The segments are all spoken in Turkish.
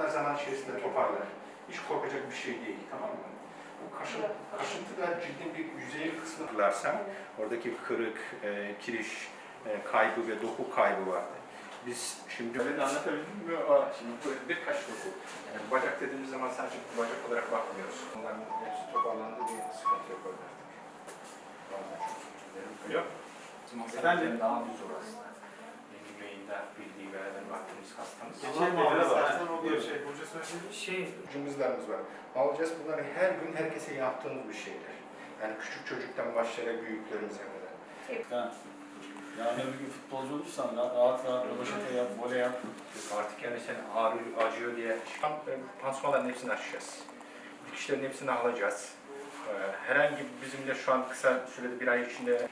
Bunlar zaman içerisinde toparlar. Hiç korkacak bir şey değil, tamam mı? Bu kaşın, kaşıntı da cildin bir yüzeyel kısmı hatırlarsan, oradaki kırık, e, kiriş e, kaybı ve doku kaybı vardı. Biz şimdi öyle de anlatabildim mi? Aa, Şimdi bu bir kaş doku. Yani bacak dediğimiz zaman sadece bacak olarak bakmıyoruz. Onların hepsi toparlandı bir sıkıntı yok orada artık. Bazen çok özür dilerim. Yok. Efendim? daha düz orası. Yüreğimde bildiği beraber baktığımız hastamız. Geçen bir istersen var. bir şey. Hoca söyledi. Şey, Cümlizlerimiz var. Alacağız bunları her gün herkese yaptığımız bir şeyler. Yani küçük çocuktan başlayarak büyüklerimize kadar. ha. Yarın bir gün futbolcu olursan rahat rahat rahat röveşete yap, voley yap. Artık yani sen ağrıyor, acıyor diye an e, pansumanların hepsini açacağız. Dikişlerin hepsini alacağız. Ee, Herhangi bizimle şu an kısa sürede bir ay içinde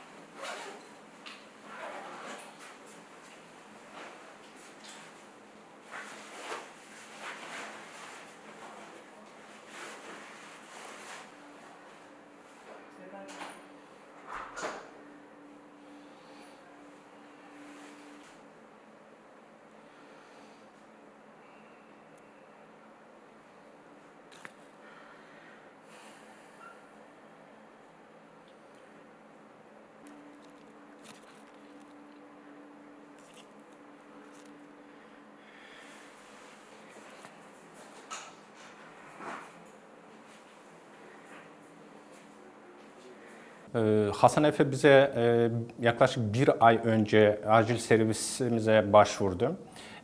Hasan Efe bize e, yaklaşık bir ay önce acil servisimize başvurdu.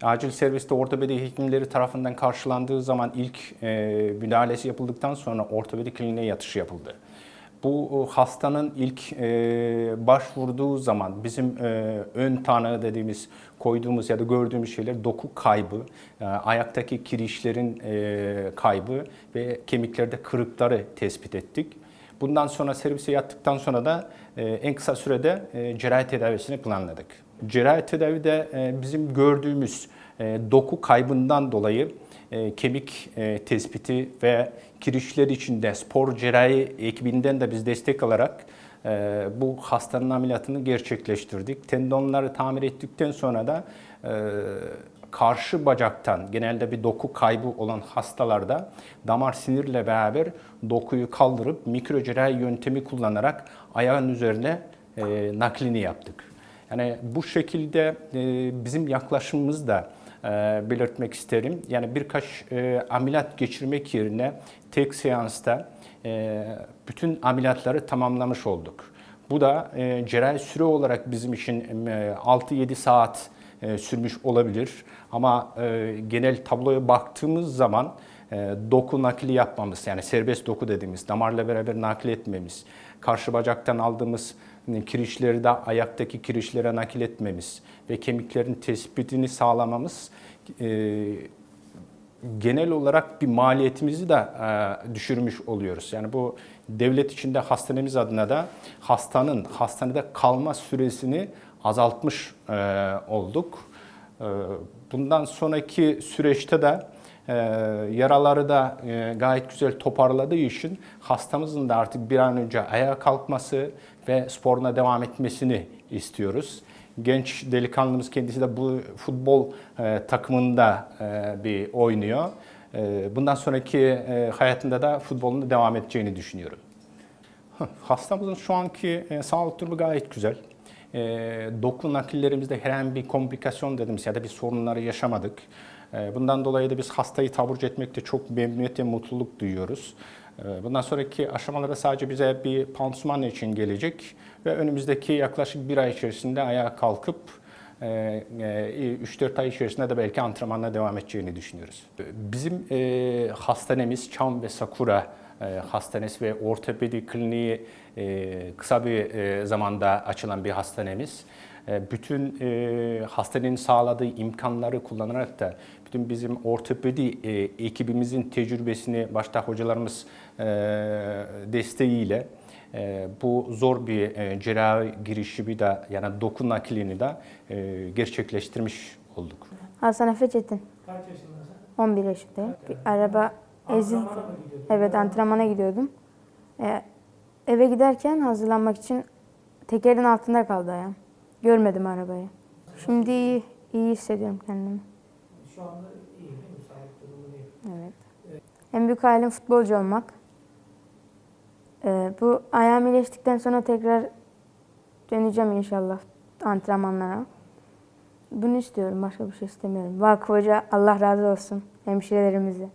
Acil serviste ortopedi hekimleri tarafından karşılandığı zaman ilk e, müdahalesi yapıldıktan sonra ortopedi kliniğe yatış yapıldı. Bu e, hastanın ilk başvurduğu zaman bizim ön tanı dediğimiz koyduğumuz ya da gördüğümüz şeyler doku kaybı, ayaktaki kirişlerin kaybı ve kemiklerde kırıkları tespit ettik. Bundan sonra servise yattıktan sonra da e, en kısa sürede e, cerrahi tedavisini planladık. Cerrahi tedavide e, bizim gördüğümüz doku kaybından dolayı kemik tespiti ve kirişler içinde spor cerrahi ekibinden de biz destek alarak bu hastanın ameliyatını gerçekleştirdik. Tendonları tamir ettikten sonra da karşı bacaktan genelde bir doku kaybı olan hastalarda damar sinirle beraber dokuyu kaldırıp mikro cerrahi yöntemi kullanarak ayağın üzerine e, naklini yaptık. Yani bu şekilde e, bizim yaklaşımımız da e, belirtmek isterim. Yani birkaç e, ameliyat geçirmek yerine tek seansta e, bütün ameliyatları tamamlamış olduk. Bu da e, cerrahi süre olarak bizim için e, 6-7 saat e, sürmüş olabilir. Ama e, genel tabloya baktığımız zaman e, doku nakli yapmamız yani serbest doku dediğimiz damarla beraber nakil etmemiz, karşı bacaktan aldığımız hani, kirişleri de ayaktaki kirişlere nakil etmemiz ve kemiklerin tespitini sağlamamız e, genel olarak bir maliyetimizi de e, düşürmüş oluyoruz. Yani bu devlet içinde hastanemiz adına da hastanın hastanede kalma süresini azaltmış e, olduk. E, bundan sonraki süreçte de e, yaraları da e, gayet güzel toparladığı için hastamızın da artık bir an önce ayağa kalkması ve sporuna devam etmesini istiyoruz. Genç delikanlımız kendisi de bu futbol e, takımında e, bir oynuyor. E, bundan sonraki e, hayatında da futbolunu devam edeceğini düşünüyorum. Hastamızın şu anki e, sağlık durumu gayet güzel. E, doku nakillerimizde herhangi bir komplikasyon dediğimiz ya da bir sorunları yaşamadık. E, bundan dolayı da biz hastayı taburcu etmekte çok memnuniyet ve mutluluk duyuyoruz. E, bundan sonraki aşamalarda sadece bize bir pansuman için gelecek ve önümüzdeki yaklaşık bir ay içerisinde ayağa kalkıp e, e, 3-4 ay içerisinde de belki antrenmanla devam edeceğini düşünüyoruz. Bizim e, hastanemiz Çam ve Sakura e, Hastanesi ve Ortopedi Kliniği e, kısa bir e, zamanda açılan bir hastanemiz. E, bütün e, hastanenin sağladığı imkanları kullanarak da bütün bizim ortopedi e, ekibimizin tecrübesini başta hocalarımız e, desteğiyle e, bu zor bir e, cerrahi girişimi de yani doku naklini de e, gerçekleştirmiş olduk. Hasan Efe Çetin. Kaç yaşındasın? 11 yaşındayım. Bir araba Ezin. Evet antrenmana gidiyordum. Ee, eve giderken hazırlanmak için tekerin altında kaldı ayağım. Görmedim arabayı. Şimdi iyi, iyi hissediyorum kendimi. Şu anda iyi değil mi? Sağlık durumu iyi. Evet. En büyük hayalim futbolcu olmak. Ee, bu ayağım iyileştikten sonra tekrar döneceğim inşallah antrenmanlara. Bunu istiyorum, başka bir şey istemiyorum. Vakıf Hoca Allah razı olsun hemşirelerimizi.